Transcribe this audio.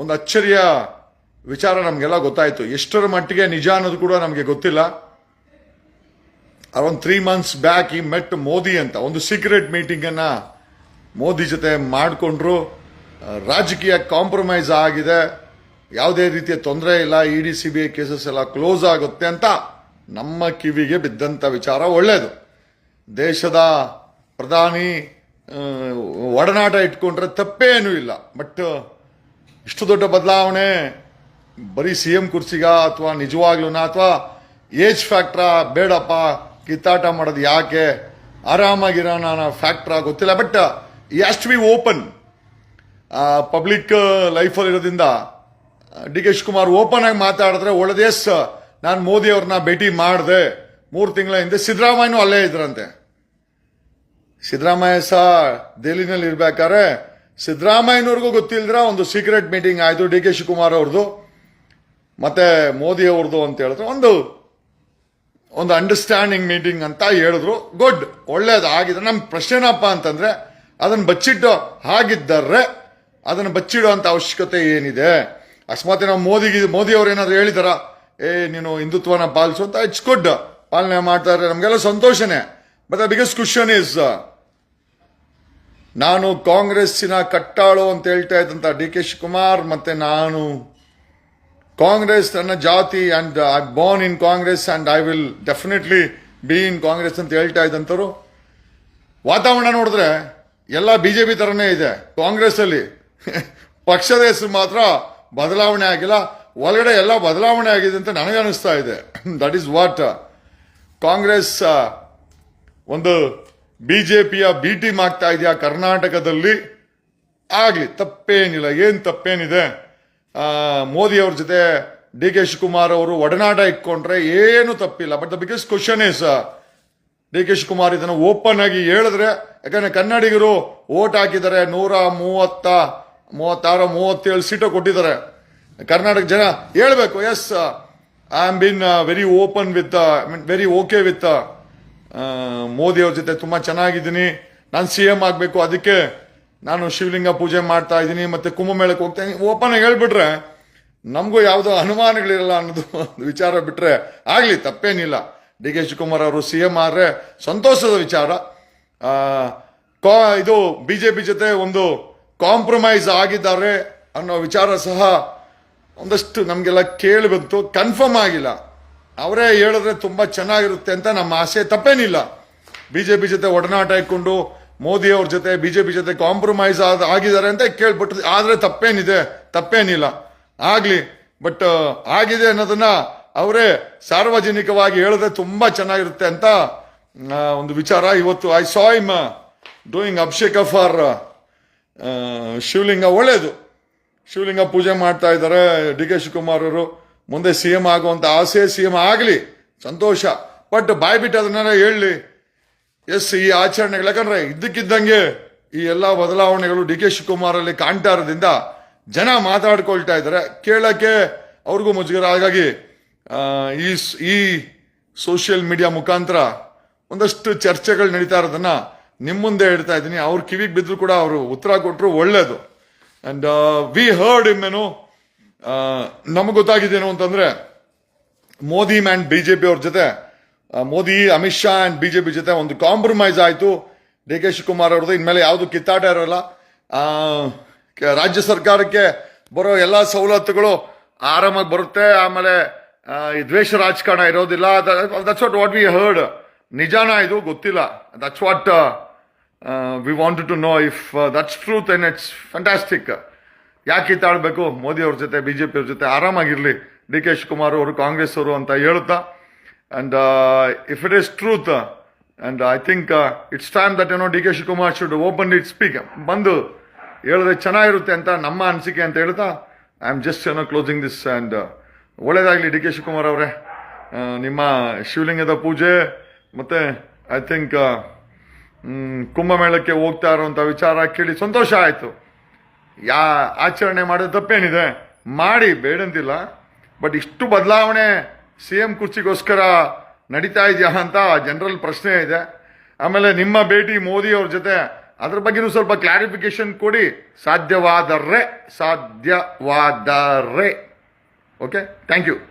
ಒಂದು ಅಚ್ಚರಿಯ ವಿಚಾರ ನಮಗೆಲ್ಲ ಗೊತ್ತಾಯಿತು. ಎಷ್ಟರ ಮಟ್ಟಿಗೆ ನಿಜ ಅನ್ನೋದು ಕೂಡ ನಮಗೆ ಗೊತ್ತಿಲ್ಲ. ಅರೌಂಡ್ ತ್ರೀ ಮಂತ್ಸ್ ಬ್ಯಾಕ್ ಈ ಮೆಟ್ ಮೋದಿ ಅಂತ. ಒಂದು ಸೀಕ್ರೆಟ್ ಮೀಟಿಂಗನ್ನು ಮೋದಿ ಜೊತೆ ಮಾಡಿಕೊಂಡ್ರು. ರಾಜಕೀಯ ಕಾಂಪ್ರಮೈಸ್ ಆಗಿದೆ. ಯಾವುದೇ ರೀತಿಯ ತೊಂದರೆ ಇಲ್ಲ. E D C B I cases ಎಲ್ಲ ಕ್ಲೋಸ್ ಆಗುತ್ತೆ ಅಂತ ನಮ್ಮ ಕಿವಿಗೆ ಬಿದ್ದಂಥ ವಿಚಾರ ಒಳ್ಳೆಯದು ದೇಶದ ಪ್ರಧಾನಿ ಒಡನಾಟ ಇಟ್ಕೊಂಡ್ರೆ ತಪ್ಪೇನೂ ಇಲ್ಲ. ಬಟ್ ಇಷ್ಟು ದೊಡ್ಡ ಬದಲಾವಣೆ ಬರೀ ಸಿ ಎಂ ಕುರ್ಸಿಗ ಅಥವಾ ನಿಜವಾಗ್ಲೂ ಅಥವಾ ಏಜ್ ಫ್ಯಾಕ್ಟ್ರಾ? ಬೇಡಪ್ಪ, ಕಿತ್ತಾಟ ಮಾಡೋದು ಯಾಕೆ? ಆರಾಮಾಗಿರೋಣ ಫ್ಯಾಕ್ಟ್ರಾ ಗೊತ್ತಿಲ್ಲ, but just be open public ಲೈಫಲ್ಲಿ ಇರೋದ್ರಿಂದ ಡಿ ಕೆ ಶಿವಕುಮಾರ್ ಓಪನ್ ಆಗಿ ಮಾತಾಡಿದ್ರೆ ಒಳ್ಳೆದೇ ನಾನು ಮೋದಿ ಅವ್ರನ್ನ ಭೇಟಿ ಮಾಡಿದೆ. ಮೂರು ತಿಂಗಳ ಹಿಂದೆ ಸಿದ್ದರಾಮಯ್ಯನೂ ಅಲ್ಲೇ ಇದ್ರಂತೆ. ಸಿದ್ದರಾಮಯ್ಯ ಸಹ ದೆಹಲಿನಲ್ಲಿ ಇರ್ಬೇಕಾದ್ರೆ ಸಿದ್ದರಾಮಯ್ಯನವ್ರಿಗೂ ಗೊತ್ತಿಲ್ಲದ್ರ ಒಂದು ಸೀಕ್ರೆಟ್ ಮೀಟಿಂಗ್ ಆಯಿತು, ಡಿ ಕೆ ಶಿವಕುಮಾರ್ ಅವ್ರದ್ದು ಮತ್ತು ಮೋದಿ ಅವ್ರದ್ದು ಅಂತ ಹೇಳಿದ್ರು. ಒಂದು ಒಂದು ಅಂಡರ್ಸ್ಟ್ಯಾಂಡಿಂಗ್ ಮೀಟಿಂಗ್ ಅಂತ ಹೇಳಿದ್ರು. ಗುಡ್ ಒಳ್ಳೇದು ಆಗಿದೆ ನಮ್ಮ ಪ್ರಶ್ನೆ ಏನಪ್ಪ ಅಂತಂದ್ರೆ, ಅದನ್ನ ಬಚ್ಚಿಟ್ಟು ಹಾಗಿದ್ದರೆ ಅದನ್ನ ಬಚ್ಚಿಡುವಂತ ಅವಶ್ಯಕತೆ ಏನಿದೆ? ಅಕಸ್ಮಾತ್ ನಾವು ಮೋದಿಗೆ, ಮೋದಿ ಅವ್ರು ಏನಾದ್ರು ಹೇಳಿದಾರ, ಏ, ನೀನು ಹಿಂದುತ್ವನ ಪಾಲಿಸು ಅಂತ ಇಟ್ಸ್ ಗುಡ್ ಪಾಲನೆ ಮಾಡ್ತಾರೆ ನಮಗೆಲ್ಲ ಸಂತೋಷನೇ. But the biggest question is ನಾನು ಕಾಂಗ್ರೆಸ್ಸಿನ ಕಟ್ಟಾಳು ಅಂತ ಹೇಳ್ತಾ ಇದ್ದಂತ ಡಿ ಕೆ ಶಿವಕುಮಾರ್ ಮತ್ತು ನಾನು. ಕಾಂಗ್ರೆಸ್ ನನ್ನ ಜಾತಿ and I born in Congress and I will definitely be in Congress ಅಂತ ಹೇಳ್ತಾ ಇದ್ದಂಥವ್ರು ವಾತಾವರಣ ನೋಡಿದ್ರೆ ಎಲ್ಲ ಬಿ ಜೆ ಪಿ ಥರನೇ ಇದೆ. ಕಾಂಗ್ರೆಸ್ಸಲ್ಲಿ ಪಕ್ಷದ ಹೆಸರು ಮಾತ್ರ ಬದಲಾವಣೆ ಆಗಿಲ್ಲ. ಒಳಗಡೆ ಎಲ್ಲ ಬದಲಾವಣೆ ಆಗಿದೆ ಅಂತ ನನಗೆ ಅನಿಸ್ತಾ ಇದೆ. ದಟ್ ಈಸ್ ವಾಟ್ ಕಾಂಗ್ರೆಸ್ ಒಂದು ಬಿಜೆಪಿಯ ಬಿ ಟೀಮ್ ಆಗ್ತಾ ಇದೆಯಾ ಕರ್ನಾಟಕದಲ್ಲಿ? ಆಗಲಿ, ತಪ್ಪೇನಿಲ್ಲ. ಏನು ತಪ್ಪೇನಿದೆ? ಮೋದಿ ಅವ್ರ ಜೊತೆ ಡಿ ಕೆ ಶಿವಕುಮಾರ್ ಅವರು ಒಡನಾಟ ಇಟ್ಕೊಂಡ್ರೆ ಏನು ತಪ್ಪಿಲ್ಲ. But the biggest question is D K Shivakumar ಇದನ್ನು ಓಪನ್ ಆಗಿ ಹೇಳಿದ್ರೆ, ಯಾಕಂದ್ರೆ ಕನ್ನಡಿಗರು ಓಟ್ ಹಾಕಿದ್ದಾರೆ, ನೂರ ಮೂವತ್ತ, ಮೂವತ್ತಾರು, ಮೂವತ್ತೇಳು ಸೀಟು ಕೊಟ್ಟಿದ್ದಾರೆ. ಕರ್ನಾಟಕ ಜನ ಹೇಳ್ಬೇಕು yes I am been very open with I mean very okay with Modi ಅವ್ರ ಜೊತೆ ತುಂಬಾ ಚೆನ್ನಾಗಿದ್ದೀನಿ. ನಾನು ಸಿ ಎಂ ಆಗಬೇಕು. ಅದಕ್ಕೆ ನಾನು ಶಿವಲಿಂಗ ಪೂಜೆ ಮಾಡ್ತಾ ಇದ್ದೀನಿ. ಮತ್ತೆ ಕುಂಭಮೇಳಕ್ಕೆ ಹೋಗ್ತಾ ಇದ್ದೀನಿ. ಓಪನ್ ಆಗಿ ಹೇಳ್ಬಿಟ್ರೆ ನಮಗೂ ಯಾವುದೋ ಅನುಮಾನಗಳಿರಲ್ಲ ಅನ್ನೋದು ಒಂದು ವಿಚಾರ ಬಿಟ್ಟರೆ ಆಗಲಿ, ತಪ್ಪೇನಿಲ್ಲ. ಡಿ ಕೆ ಶಿವಕುಮಾರ್ ಅವರು ಸಿ ಎಂ ಆದರೆ ಸಂತೋಷದ ವಿಚಾರ. ಕಾ- ಇದು ಬಿ ಜೆ ಪಿ ಜೊತೆ ಒಂದು ಕಾಂಪ್ರಮೈಸ್ ಆಗಿದ್ದಾರೆ ಅನ್ನೋ ವಿಚಾರ ಸಹ ಒಂದಷ್ಟು ನಮಗೆಲ್ಲ ಕೇಳಿ ಬಂತು. ಕನ್ಫರ್ಮ್ ಆಗಿಲ್ಲ. ಅವರೇ ಹೇಳಿದ್ರೆ ತುಂಬಾ ಚೆನ್ನಾಗಿರುತ್ತೆ ಅಂತ ನಮ್ಮ ಆಸೆ. ತಪ್ಪೇನಿಲ್ಲ. ಬಿಜೆಪಿ ಜೊತೆ ಒಡನಾಟ ಇಟ್ಕೊಂಡು ಮೋದಿ ಅವ್ರ ಜೊತೆ, ಬಿಜೆಪಿ ಜೊತೆ ಕಾಂಪ್ರಮೈಸ್ ಆಗಿದ್ದಾರೆ ಅಂತ ಕೇಳ್ಬಿಟ್ಟು ಆದರೆ ತಪ್ಪೇನಿದೆ. ತಪ್ಪೇನಿಲ್ಲ. ಆಗಲಿ. ಬಟ್ ಆಗಿದೆ ಅನ್ನೋದನ್ನ ಅವರೇ ಸಾರ್ವಜನಿಕವಾಗಿ ಹೇಳಿದ್ರೆ ತುಂಬಾ ಚೆನ್ನಾಗಿರುತ್ತೆ ಅಂತ ಒಂದು ವಿಚಾರ ಇವತ್ತು. I saw him doing abhisheka for Shivalinga ಒಳ್ಳೇದು. ಶಿವಲಿಂಗ ಪೂಜೆ ಮಾಡ್ತಾ ಇದ್ದಾರೆ. ಡಿ ಕೆ ಶಿವಕುಮಾರ್ ಅವರು. ಮುಂದೆ ಸಿ ಎಂ ಆಗುವಂತ ಆಸೆ ಸಿ ಎಂ ಆಗಲಿ. ಸಂತೋಷ. ಬಟ್ ಬಾಯ್ ಬಿಟ್ಟು ಅದನ್ನೆಲ್ಲ ಹೇಳಲಿ ಎಸ್, ಈ ಆಚರಣೆಗಳು ಯಾಕಂದ್ರೆ ಇದ್ದಕ್ಕಿದ್ದಂಗೆ ಈ ಎಲ್ಲ ಬದಲಾವಣೆಗಳು ಡಿ ಕೆ ಶಿವಕುಮಾರ್ ಅಲ್ಲಿ ಕಾಣ್ತಾ ಇರೋದ್ರಿಂದ ಜನ ಮಾತಾಡ್ಕೊಳ್ತಾ ಇದ್ದಾರೆ. ಕೇಳಕ್ಕೆ ಅವ್ರಿಗೂ ಮುಜುಗರ. ಹಾಗಾಗಿ ಈ ಈ ಸೋಷಿಯಲ್ ಮೀಡಿಯಾ ಮುಖಾಂತರ ಒಂದಷ್ಟು ಚರ್ಚೆಗಳು ನಡೀತಾ ಇರೋದನ್ನ ನಿಮ್ಮ ಮುಂದೆ ಹೇಳ್ತಾ ಇದ್ದೀನಿ. ಅವ್ರ ಕಿವಿಗೆ ಬಿದ್ರು ಕೂಡ ಅವರು ಉತ್ತರ ಕೊಟ್ಟರು ಒಳ್ಳೇದು. ಅಂಡ್ ವಿ ಹರ್ಡ್ ಇಮ್ ಏನು ನಮಗೆ ಗೊತ್ತಾಗಿದ್ದೇನು ಅಂತಂದ್ರೆ, ಮೋದಿ ಅಂಡ್ ಬಿಜೆಪಿ ಅವ್ರ ಜೊತೆ ಮೋದಿ, ಅಮಿತ್ ಶಾ ಅಂಡ್ ಬಿಜೆಪಿ ಜೊತೆ ಒಂದು ಕಾಂಪ್ರಮೈಸ್ ಆಯಿತು. ಡಿ ಕೆ ಶಿವಕುಮಾರ್ ಅವ್ರದ್ದು. ಇನ್ಮೇಲೆ ಯಾವುದು ಕಿತ್ತಾಟ ಇರೋಲ್ಲ. ರಾಜ್ಯ ಸರ್ಕಾರಕ್ಕೆ ಬರೋ ಎಲ್ಲಾ ಸವಲತ್ತುಗಳು ಆರಾಮಾಗಿ ಬರುತ್ತೆ. ಆಮೇಲೆ ಈ ದ್ವೇಷ ರಾಜಕಾರಣ ಇರೋದಿಲ್ಲ. That's what what we heard ನಿಜಾನ ಇದು? ಗೊತ್ತಿಲ್ಲ. That's what we want to know if that's truth and it's fantastic ಯಾಕೆ ತಾಳ್ಬೇಕು ಮೋದಿ ಅವ್ರ ಜೊತೆ, ಬಿಜೆಪಿ ಅವ್ರ ಜೊತೆ ಆರಾಮಾಗಿರಲಿ. ಡಿ ಕೆ ಶಿವಕುಮಾರ್ ಅವರು ಕಾಂಗ್ರೆಸ್ ಅವರು ಅಂತ ಹೇಳುತ್ತಾ? And if it is truth and I think it's time that ಏನೋ D K Shivakumar should open it speak ಬಂದು ಹೇಳಿದ್ರೆ ಚೆನ್ನಾಗಿರುತ್ತೆ ಅಂತ ನಮ್ಮ ಅನಿಸಿಕೆ ಅಂತ ಹೇಳ್ತಾ ಐ ಆಮ್ ಜಸ್ಟ್ ಏನೋ ಕ್ಲೋಸಿಂಗ್ ದಿಸ್ ಆ್ಯಂಡ್ ಒಳ್ಳೇದಾಗಲಿ ಡಿ ಕೆ ಶಿವಕುಮಾರ್ ಅವರೇ. ನಿಮ್ಮ ಶಿವಲಿಂಗದ ಪೂಜೆ ಮತ್ತೆ ಐ ಥಿಂಕ್ ಕುಂಭಮೇಳಕ್ಕೆ ಹೋಗ್ತಾ ಇರುವಂತ ವಿಚಾರ ಕೇಳಿ ಸಂತೋಷ ಆಯ್ತು. ಯಾ ಆಚರಣೆ ಮಾಡೋದು ತಪ್ಪೇನಿದೆ? ಮಾಡಿ, ಬೇಡಂತಿಲ್ಲ. ಬಟ್ ಇಷ್ಟು ಬದಲಾವಣೆ ಸಿ ಎಂ ಕುರ್ಚಿಗೋಸ್ಕರ ನಡೀತಾ ಇದೆಯಾ ಅಂತ ಜನರಲ್ ಪ್ರಶ್ನೆ ಇದೆ. ಆಮೇಲೆ ನಿಮ್ಮ ಭೇಟಿ ಮೋದಿ ಅವ್ರ ಜೊತೆ, ಅದ್ರ ಬಗ್ಗೆನೂ ಸ್ವಲ್ಪ ಕ್ಲಾರಿಫಿಕೇಶನ್ ಕೊಡಿ. ಸಾಧ್ಯವಾದರೆ ಸಾಧ್ಯವಾದರೆ. Okay thank you